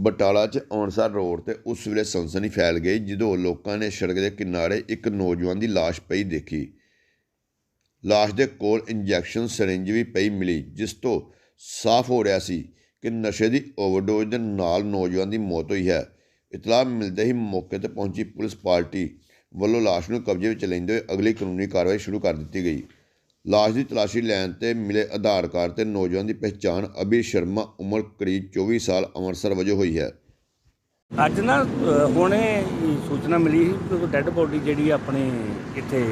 ਬਟਾਲਾ 'ਚ ਔਂਸਰ ਰੋਡ ਤੇ ਉਸ ਵੇਲੇ ਸਨਸਨੀ ਫੈਲ ਗਈ, ਜਦੋਂ ਲੋਕਾਂ ਨੇ ਸੜਕ ਦੇ ਕਿਨਾਰੇ ਇੱਕ ਨੌਜਵਾਨ ਦੀ ਲਾਸ਼ ਪਈ ਦੇਖੀ। ਲਾਸ਼ ਦੇ ਕੋਲ ਇੰਜੈਕਸ਼ਨ ਸਿਰਿੰਜ ਵੀ ਪਈ ਮਿਲੀ, ਜਿਸ ਤੋਂ ਸਾਫ਼ ਹੋ ਰਿਹਾ ਸੀ ਕਿ ਨਸ਼ੇ ਦੀ ਓਵਰਡੋਜ਼ ਦੇ ਨਾਲ ਨੌਜਵਾਨ ਦੀ ਮੌਤ ਹੋਈ ਹੈ। ਇਤਲਾਹ ਮਿਲਦੇ ਹੀ ਮੌਕੇ ਤੇ ਪਹੁੰਚੀ ਪੁਲਿਸ ਪਾਰਟੀ ਵੱਲੋਂ ਲਾਸ਼ ਨੂੰ ਕਬਜ਼ੇ ਵਿੱਚ ਲੈਂਦੇ ਹੋਏ ਅਗਲੀ ਕਾਨੂੰਨੀ ਕਾਰਵਾਈ ਸ਼ੁਰੂ ਕਰ ਦਿੱਤੀ ਗਈ। ਲਾਸ਼ ਦੀ ਤਲਾਸ਼ੀ ਲੈਣ ਤੇ ਮਿਲੇ ਆਧਾਰ ਕਾਰਡ ਤੇ ਨੌਜਵਾਨ ਦੀ ਪਹਿਚਾਣ ਅਭੀ ਸ਼ਰਮਾ ਉਮਰ ਕਰੀਬ 24 ਸਾਲ ਅੰਮ੍ਰਿਤਸਰ ਵਜੋਂ ਹੋਈ ਹੈ। ਅੱਜ ਨਾ ਅ, ਹੁਣੇ ਸੂਚਨਾ ਮਿਲੀ ਸੀ ਕਿ ਡੈੱਡ ਬੋਡੀ ਜਿਹੜੀ ਆਪਣੇ ਇੱਥੇ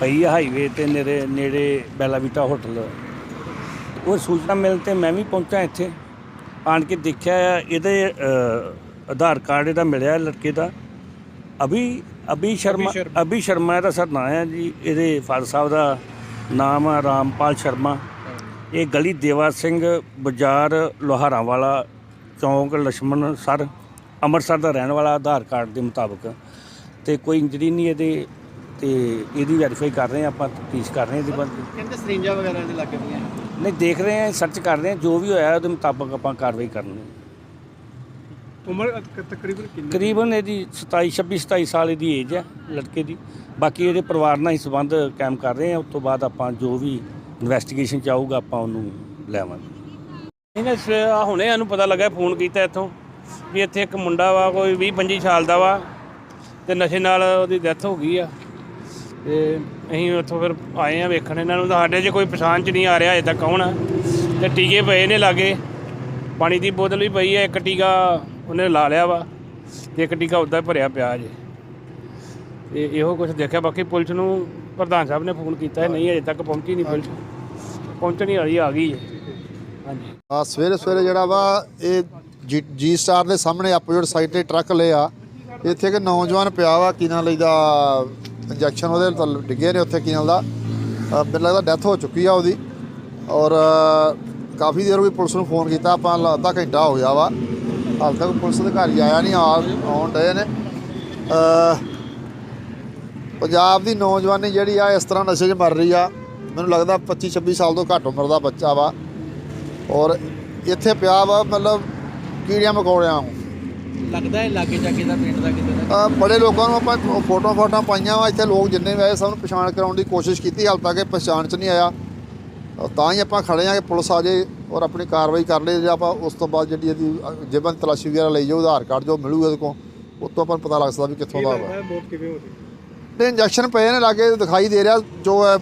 ਪਈ ਆ ਹਾਈਵੇ ਤੇ ਨੇੜੇ ਨੇੜੇ ਬੈਲਾਵੀਟਾ ਹੋਟਲ ਉਹ ਸੂਚਨਾ ਮਿਲਣ ਤੇ ਮੈਂ ਵੀ ਪਹੁੰਚਾ ਇੱਥੇ। ਆਣ ਕੇ ਦੇਖਿਆ ਆ, ਇਹਦੇ ਅ, ਆਧਾਰ ਕਾਰਡ ਇਹਦਾ ਮਿਲਿਆ ਲੜਕੇ ਦਾ। ਅਭੀ ਅਭੀ ਸ਼ਰਮਾ ਅਭੀ ਸ਼ਰਮਾ ਇਹਦਾ ਸਰ ਨਾਂ ਹੈ ਜੀ ਇਹਦੇ ਫਾਦਰ ਸਾਹਿਬ ਦਾ ਨਾਮ ਆ ਰਾਮਪਾਲ ਸ਼ਰਮਾ। ਇਹ ਗਲੀ ਦੇਵਾ ਸਿੰਘ ਬਾਜ਼ਾਰ ਲੋਹਾਰਾਂ ਵਾਲਾ ਚੌਂਕ ਲక్ష్ਮਣ ਸਰ ਅੰਮ੍ਰਿਤਸਰ ਦਾ ਰਹਿਣ ਵਾਲਾ ਆਧਾਰ ਕਾਰਡ ਦੇ ਮੁਤਾਬਕ। ਤੇ ਕੋਈ ਇੰਜਰੀ ਨਹੀਂ ਇਹਦੇ ਤੇ ਇਹਦੀ ਵੈਰੀਫਾਈ ਕਰ ਰਹੇ ਆ ਆਪਾਂ ਤਫਤੀਸ਼ ਕਰ ਰਹੇ ਆ ਇਹਦੇ ਬਾਅਦ ਕਹਿੰਦੇ ਸਰਿੰਜਾਂ ਵਗੈਰਾ ਦੇ ਲੱਗ ਪਈਆਂ। ਨਹੀਂ ਦੇਖ ਰਹੇ ਆ ਸਰਚ ਕਰ ਰਹੇ ਆ ਜੋ ਵੀ ਹੋਇਆ ਉਹਦੇ ਮੁਤਾਬਕ ਆਪਾਂ ਕਾਰਵਾਈ ਕਰਨੀ ਉਮਰ ਤਕਰੀਬਨ ਕਿੰਨੀ ਕਰੀਬਨ ਇਹਦੀ 27 26 27 ਸਾਲ ਇਹਦੀ ਏਜ ਹੈ ਲੜਕੇ ਦੀ। ਬਾਕੀ ਇਹਦੇ ਪਰਿਵਾਰ ਨਾਲ ਹੀ ਸੰਬੰਧ ਕਾਇਮ ਕਰ ਰਹੇ ਹਾਂ। ਉਸ ਤੋਂ ਬਾਅਦ ਆਪਾਂ ਜੋ ਵੀ ਇਨਵੈਸਟੀਗੇਸ਼ਨ ਚਾਹੂਗਾ ਆਪਾਂ ਉਹਨੂੰ ਲੈਵਾਂਗੇ ਇਹਨੇ ਸ- ਹੁਣੇ ਸਾਨੂੰ ਪਤਾ ਲੱਗਾ ਫੋਨ ਕੀਤਾ ਇੱਥੋਂ ਵੀ ਇੱਥੇ ਇੱਕ ਮੁੰਡਾ ਵਾ ਕੋਈ 20 25 ਸਾਲ ਦਾ ਵਾ ਤੇ ਨਸ਼ੇ ਨਾਲ ਉਹਦੀ ਡੈਥ ਹੋ ਗਈ ਆ। ਤੇ ਅਸੀਂ ਉੱਥੋਂ ਫਿਰ ਆਏ ਆ ਵੇਖਣ ਇਹਨਾਂ ਨੂੰ। ਤਾਂ ਸਾਡੇ 'ਚ ਕੋਈ ਪਛਾਣ 'ਚ ਨਹੀਂ ਆ ਰਿਹਾ ਅਜੇ ਤੱਕ ਕੌਣ ਆ। ਤੇ ਟੀਕੇ ਪਏ ਨੇ ਲਾਗੇ। ਪਾਣੀ ਦੀ ਬੋਤਲ ਵੀ ਪਈ ਹੈ ਇੱਕ ਟੀਕਾ ਉਹਨੇ ਲਾ ਲਿਆ ਵਾ ਇੱਕ ਟੀਕਾ ਉੱਦਾਂ ਭਰਿਆ ਪਿਆ ਜੇ ਤੇ ਇਹੋ ਕੁਝ ਦੇਖਿਆ ਬਾਕੀ ਪੁਲਿਸ ਨੂੰ ਪ੍ਰਧਾਨ ਸਾਹਿਬ ਨੇ ਫੋਨ ਕੀਤਾ ਹੈ ਨਹੀਂ ਅਜੇ ਤੱਕ ਪਹੁੰਚੀ ਨਹੀਂ ਪੁਲਿਸ। ਪਹੁੰਚਣੀ ਵਾਲੀ ਆ ਗਈ ਹੈ। ਹਾਂਜੀ। ਆ ਸਵੇਰੇ ਸਵੇਰੇ ਜਿਹੜਾ ਵਾ ਇਹ ਜੀ- ਜੀ ਸਟਾਰ ਦੇ ਸਾਹਮਣੇ ਆਪੋਜ਼ਿਟ ਸਾਈਡ ਤੇ ਟਰੱਕ ਲਿਆ ਇੱਥੇ ਇੱਕ ਨੌਜਵਾਨ ਪਿਆ ਵਾ ਕੀ ਨਾਲ ਲਈਦਾ ਇੰਜੈਕਸ਼ਨ ਉਹਦੇ ਡਿੱਗੇ ਨੇ ਉੱਥੇ ਕੀ ਨਾਲ ਦਾ ਅ, ਮੈਨੂੰ ਲੱਗਦਾ ਡੈਥ ਹੋ ਚੁੱਕੀ ਆ ਉਹਦੀ। ਔਰ ਕਾਫੀ ਦੇਰ ਹੋ ਗਈ ਪੁਲਿਸ ਨੂੰ ਫੋਨ ਕੀਤਾ ਆਪਾਂ ਅੱਧਾ ਘੰਟਾ ਹੋ ਗਿਆ ਵਾ। ਹਾਲ ਤੱਕ ਪੁਲਿਸ ਅਧਿਕਾਰੀ ਆਇਆ ਨਹੀਂ ਆ ਆਉਣ ਡਏ ਨੇ। ਅ, ਪੰਜਾਬ ਦੀ ਨੌਜਵਾਨੀ ਜਿਹੜੀ ਆ ਇਸ ਤਰ੍ਹਾਂ ਨਸ਼ੇ 'ਚ ਮਰ ਰਹੀ ਆ। ਮੈਨੂੰ ਲੱਗਦਾ 25 26 ਸਾਲ ਤੋਂ ਘੱਟ ਉਮਰ ਦਾ ਬੱਚਾ ਵਾ। ਔਰ ਇੱਥੇ ਪਿਆ ਵਾ ਮਤਲਬ ਕੀੜਿਆਂ ਮਕੌੜਿਆਂ ਵਾਂਗੂ। ਲੱਗਦਾ ਹੈ ਲਾਗੇ ਜਾਗੇ ਦਾ ਪਿੰਡ ਦਾ ਕਿਤੇ ਦਾ ਬੜੇ ਲੋਕਾਂ ਨੂੰ ਆਪਾਂ ਫੋਟੋਆਂ ਫੋਟੋਆਂ ਪਾਈਆਂ ਵਾ ਇੱਥੇ ਲੋਕ ਜਿੰਨੇ ਵੀ ਆਏ ਸਭ ਨੂੰ ਪਛਾਣ ਕਰਾਉਣ ਦੀ ਕੋਸ਼ਿਸ਼ ਕੀਤੀ ਹਾਲ ਤੱਕ ਪਛਾਣ ਚ ਨਹੀਂ ਆਇਆ। ਤਾਂ ਹੀ ਆਪਾਂ ਖੜੇ ਆ ਕਿ ਪੁਲਿਸ ਆ ਜੇ ਔਰ ਆਪਣੀ ਕਾਰਵਾਈ ਕਰ ਲਈ ਜੇ ਆਪਾਂ ਉਸ ਤੋਂ ਬਾਅਦ ਜਿਹੜੀ ਇਹਦੀ ਜੇਬਾਂ ਤਲਾਸ਼ੀ ਵਗੈਰਾ ਲਈ ਜਾਓ ਆਧਾਰ ਕਾਰਡ ਜੋ ਮਿਲੂਗਾ ਇਹਦੇ ਕੋਲ ਉਸ ਤੋਂ ਆਪਾਂ ਨੂੰ ਪਤਾ ਲੱਗ ਸਕਦਾ ਵੀ ਕਿੱਥੋਂ ਦਾ ਕਿਵੇਂ ਹੋ ਤੇ ਇੰਜੈਕਸ਼ਨ ਪਏ ਨੇ ਲਾਗੇ ਦਿਖਾਈ ਦੇ ਰਿਹਾ ਜੋ ਹੈ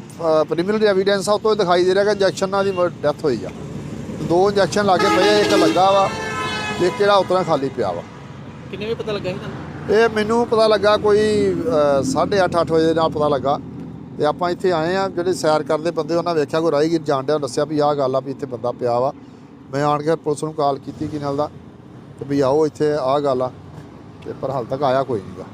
ਪ੍ਰੀਮੀਨਰੀ ਐਵੀਡੈਂਸ ਆ ਉਹ ਤੋਂ ਇਹ ਦਿਖਾਈ ਦੇ ਰਿਹਾ ਕਿ ਇੰਜੈਕਸ਼ਨ ਨਾਲ ਦੀ ਡੈਥ ਹੋਈ ਆ। ਦੋ ਇੰਜੈਕਸ਼ਨ ਲਾਗੇ ਪਏ ਆ, ਇੱਕ ਲੱਗਾ ਵਾ ਤੇ ਇੱਕ ਜਿਹੜਾ ਉਤਰਾ ਖਾਲੀ ਪਿਆ ਵਾ। ਕਿੰਨੇ ਵੀ ਪਤਾ ਲੱਗਾ ਸੀ ਤੁਹਾਨੂੰ? ਇਹ ਮੈਨੂੰ ਪਤਾ ਲੱਗਾ ਕੋਈ 8:30 ਅੱਠ ਵਜੇ ਨਾਲ ਪਤਾ ਲੱਗਾ। ਤੇ ਆਪਾਂ ਇੱਥੇ ਆਏ ਆ ਜਿਹੜੇ ਸੈਰ ਕਰਦੇ ਬੰਦੇ, ਉਹਨਾਂ ਵੇਖਿਆ ਕੋਈ ਰਾਹਗੀਰ ਜਾਣ ਡਿਆ, ਦੱਸਿਆ ਵੀ ਆਹ ਗੱਲ ਆ ਵੀ ਇੱਥੇ ਬੰਦਾ ਪਿਆ ਵਾ। ਮੈਂ ਆਣ ਕੇ ਪੁਲਿਸ ਨੂੰ ਕਾਲ ਕੀਤੀ ਕਿ ਨਾਲ ਦਾ, ਤੇ ਵੀ ਆਓ ਇੱਥੇ, ਆਹ ਗੱਲ ਆ, ਤੇ ਪਰ ਹਾਲ ਤੱਕ ਆਇਆ ਕੋਈ ਨਹੀਂਗਾ